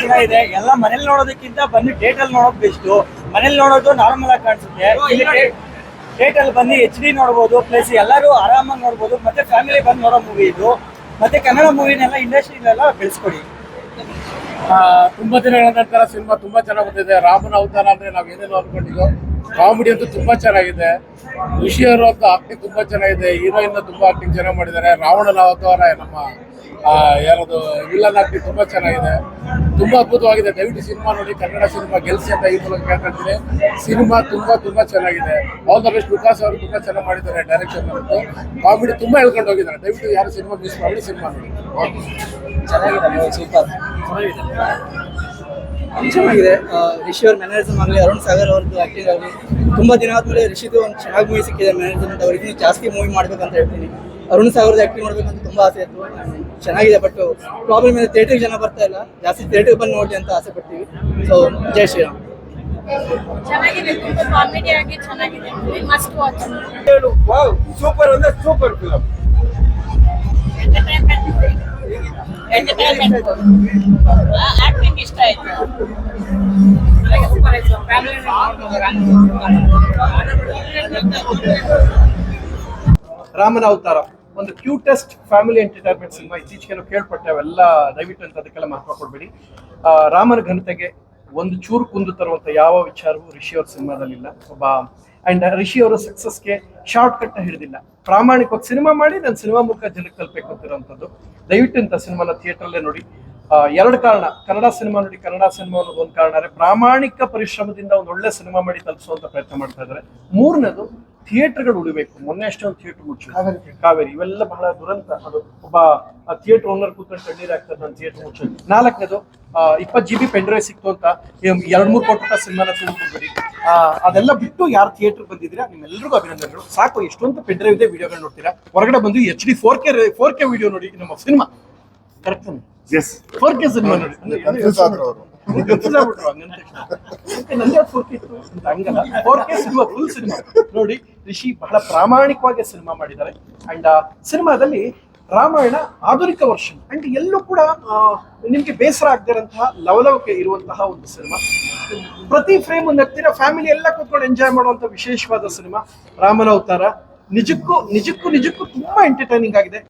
ಚೆನ್ನಾಗಿದೆ ಎಲ್ಲ ಮನೇಲಿ ನೋಡೋದಕ್ಕಿಂತ ಬಂದು ಥಿಯೇಟರ್ ಅಲ್ಲಿ ನೋಡೋದು ಬೆಸ್ಟ್ ಮನೇಲಿ ನೋಡೋದು ನಾರ್ಮಲ್ ಆಗಿ ಕಾಣಿಸುತ್ತೆ. ಇಲ್ಲಿ ಥಿಯೇಟರ್ ಅಲ್ಲಿ ಬಂದು ಎಚ್ ಡಿ ನೋಡಬಹುದು ಪ್ಲಸ್ ಎಲ್ಲರೂ ಆರಾಮಾಗಿ ನೋಡಬಹುದು ಮತ್ತೆ ಫ್ಯಾಮಿಲಿ ಬಂದು ನೋಡೋ ಮೂವಿ ಇದು. ಮತ್ತೆ ಕನ್ನಡ ಮೂವಿನೆಲ್ಲ ಇಂಡಸ್ಟ್ರಿಲೆಲ್ಲ ಬೆಳೆಸ್ಕೊಡಿ. ಆ, ತುಂಬಾ ದಿನಗಳ ನಂತರ ಸಿನಿಮಾ ತುಂಬಾ ಚೆನ್ನಾಗಿ ಬಂದಿದೆ. ರಾಮನ ಅವತಾರ ಅಂದ್ರೆ ನಾವ್ ಏನೇನು ಅನ್ಕೊಂಡಿದ್ದು ಕಾಮಿಡಿ ಅಂತೂ ತುಂಬಾ ಚೆನ್ನಾಗಿದೆ. ಋಷಿ ಅವರು ಅಂತ ಆಕ್ಟಿಂಗ್ ತುಂಬಾ ಚೆನ್ನಾಗಿದೆ. ಹೀರೋಯಿನ್ ತುಂಬಾ ಆಕ್ಟಿಂಗ್ ಚೆನ್ನಾಗಿ ಮಾಡಿದ್ದಾರೆ. ರಾವಣನ ಅವತಾರ ನಮ್ಮ ಯಾರದು ವಿಲ್ಲನ್ ನಾಟಿ ತುಂಬಾ ಚೆನ್ನಾಗಿದೆ. ತುಂಬಾ ಅದ್ಭುತವಾಗಿದೆ. ದಯವಿಟ್ಟು ಸಿನಿಮಾ ನೋಡಿ, ಕನ್ನಡ ಸಿನಿಮಾ ಗೆಲ್ಸಿ ಅಂತ ಈ ಮೂಲಕ ಕೇಳ್ಕೊಳ್ತೀನಿ. ಸಿನಿಮಾ ತುಂಬಾ ತುಂಬಾ ಚೆನ್ನಾಗಿದೆ. ಆಲ್ ದ ಬೆಸ್ಟ್ ವಿಕಾಸ್ ಅವರು ತುಂಬಾ ಚೆನ್ನಾಗಿ ಮಾಡಿದ್ದಾರೆ ಡೈರೆಕ್ಷನ್ ಅಂತ ಕಾಮಿಡಿ ತುಂಬಾ ಹೇಳ್ಕೊಂಡು ಹೋಗಿದ್ದಾರೆ. ದಯವಿಟ್ಟು ಯಾರು ಸಿನಿಮಾ ಮಿಸ್ ಮಾಡಿ, ಸಿನಿಮಾ ನೋಡಿ. ಚೆನ್ನಾಗಿದೆ. ಚೆನ್ನಾಗಿದೆ. ರಿಷಿ ಅವ್ರ ಮ್ಯಾನೇಜರ್ ಆಗಲಿ, ಅರುಣ್ ಸಾಗರ್ ಅವ್ರದ್ದು ಆಕ್ಟಿಂಗ್ ಆಗಲಿ, ತುಂಬಾ ದಿನ ಆದ್ಮೇಲೆ ರಿಷಿದು ಒಂದು ಚೆನ್ನಾಗಿ ಮೂವಿ ಸಿಕ್ಕಿದೆ ಮ್ಯಾನೇಜರ್ ಅಂತ. ಅವ್ರಿಗೆ ಜಾಸ್ತಿ ಮೂವಿ ಮಾಡ್ಬೇಕಂತ ಹೇಳ್ತೀನಿ. ಅರುಣ್ ಸಾಗರ್ದು ಆಕ್ಟಿಂಗ್ ಮಾಡ್ಬೇಕಂತ ತುಂಬಾ ಆಸೆ ಇತ್ತು. ಚೆನ್ನಾಗಿದೆ ಬಟ್ ಪ್ರಾಬ್ಲಮ್ ಇದೆ ಥಿಯೇಟರ್ಗೆ ಜನ ಬರ್ತಾ ಇಲ್ಲ. ಜಾಸ್ತಿ ಥಿಯೇಟರ್ ಬಂದು ನೋಡಿ ಅಂತ ಆಸೆ ಪಡ್ತೀವಿ. ಸೊ ಜೈ ಶ್ರೀರಾಮ್. ಚೆನ್ನಾಗಿದೆ ತುಂಬಾ ಕಾಮಿಡಿ ಆಗಿ ಚೆನ್ನಾಗಿದೆ. ಮಸ್ಟ್ ವಾಚ್ ಸೂಪರ್ ಅಂದ್ರೆ ಸೂಪರ್ ಫಿಲಮ್ ಎಂಟರ್ಟೈನ್ಮೆಂಟ್ ಆಕ್ಟಿಂಗ್ ಇಷ್ಟ ಆಯ್ತು. ಸೂಪರ್ ಆಯ್ತು. ಫ್ಯಾಮಿಲಿ ರಾಮನ ಅವತಾರ. ಒಂದು ಕ್ಯೂಟೆಸ್ಟ್ ಫ್ಯಾಮಿಲಿ ಎಂಟರ್ಟೈನ್ಮೆಂಟ್ ಸಿನಿಮಾ ಇತ್ತೀಚೆಗೆ ಕೇಳ್ಪಟ್ಟೆವೆಲ್ಲ ದಯವಿಟ್ಟು ಅಂತ ಅದಕ್ಕೆಲ್ಲ ಮಹತ್ವ ಕೊಡಬೇಡಿ. ರಾಮನ ಘನತೆಗೆ ಒಂದು ಚೂರು ಕುಂದು ತರುವಂತ ಯಾವ ವಿಚಾರವೂ ರಿಷಿ ಅವ್ರ ಸಿನಿಮಾದಲ್ಲಿಲ್ಲ. ಒಬ್ಬ ಅಂಡ್ ರಿಷಿ ಅವರ ಸಕ್ಸಸ್ಗೆ ಶಾರ್ಟ್ ಕಟ್ ಹಿಡಿದಿಲ್ಲ. ಪ್ರಾಮಾಣಿಕವಾಗಿ ಸಿನಿಮಾ ಮಾಡಿ ನಾನು ಸಿನಿಮಾ ಮೂಲಕ ಜನಕ್ಕೆ ತಲುಪಬೇಕು ಅಂತಿರೋಂಥದ್ದು ದಯವಿಟ್ಟು ಇಂಥ ಸಿನಿಮಾನ ಥಿಯೇಟ್ರಲ್ಲೇ ನೋಡಿ. ಎರಡು ಕಾರಣ. ಕನ್ನಡ ಸಿನಿಮಾ ನೋಡಿ, ಕನ್ನಡ ಸಿನಿಮಾ ಅನ್ನೋದು ಒಂದು ಕಾರಣ. ಪ್ರಾಮಾಣಿಕ ಪರಿಶ್ರಮದಿಂದ ಒಂದು ಒಳ್ಳೆ ಸಿನಿಮಾ ಮಾಡಿ ತಲುಪಿಸುವಂತ ಪ್ರಯತ್ನ ಮಾಡ್ತಾ ಇದ್ದಾರೆ. ಮೂರನೇದು ಥಿಯೇಟರ್ಗಳು ಉಳಿಬೇಕು. ಮೊನ್ನೆ ಅಷ್ಟೇ ಒಂದು ಥಿಯೇಟರ್ ಮುಚ್ಚು ಕಾವೇರಿ ಇವೆಲ್ಲ ಬಹಳ ದುರಂತ. ಅದು ಒಬ್ಬ ಥಿಯೇಟರ್ ಓನರ್ ಕೂತ್ಕೊಂಡು ಕಣ್ಣೀರ್ ಆಗ್ತದೆ ನಾನು ಥಿಯೇಟರ್ ಮುಚ್ಚು ನಾಲ್ಕನೇದು ಇಪ್ಪತ್ತು ಜಿ ಬಿ ಪೆಂಡ್ರೈವ್ ಸಿಕ್ತು ಅಂತ ಎರಡು ಮೂರು ಕೋಟಿ ಸಿನಿಮಾನ ತುಂಬಿಬಿಡಿ ಅದೆಲ್ಲ ಬಿಟ್ಟು ಯಾರು ಥಿಯೇಟರ್ ಬಂದಿದ್ದೀರಾ? ನಿಮ್ಮೆಲ್ಲರಿಗೂ ಅಭಿನಂದನೆಗಳು. ಸಾಕು ಎಷ್ಟೊಂದು ಪೆಂಡ್ರೈವ್ ಇದೆ ವಿಡಿಯೋಗಳು ನೋಡ್ತೀರಾ? ಹೊರಗಡೆ ಬಂದು H D four K four K video ನೋಡಿ ನಮ್ಮ cinema correct S four K cinema ನೋಡಿ. ಸಿನಿಮಾ ಫುಲ್ ಸಿನಿಮಾ ನೋಡಿ, ರಿಷಿ ಬಹಳ ಪ್ರಾಮಾಣಿಕವಾಗಿ ಸಿನಿಮಾ ಮಾಡಿದ್ದಾರೆ. ಅಂಡ್ ಸಿನಿಮಾದಲ್ಲಿ ರಾಮಾಯಣ ಆಧುನಿಕ ವರ್ಷನ್. ಅಂಡ್ ಎಲ್ಲೂ ಕೂಡ ನಿಮ್ಗೆ ಬೇಸರ ಆಗದಿರಂತಹ ಲವಲವಿಕೆ ಇರುವಂತಹ ಒಂದು ಸಿನಿಮಾ ಪ್ರತಿ ಫ್ರೇಮ್ ನಗ್ತೀರಾ ಫ್ಯಾಮಿಲಿ ಎಲ್ಲ ಕೂತ್ಕೊಂಡು ಎಂಜಾಯ್ ಮಾಡುವಂತ ವಿಶೇಷವಾದ ಸಿನಿಮಾ ರಾಮನ ಅವತಾರ. ನಿಜಕ್ಕೂ ನಿಜಕ್ಕೂ ನಿಜಕ್ಕೂ ತುಂಬಾ ಎಂಟರ್ಟೈನಿಂಗ್ ಆಗಿದೆ.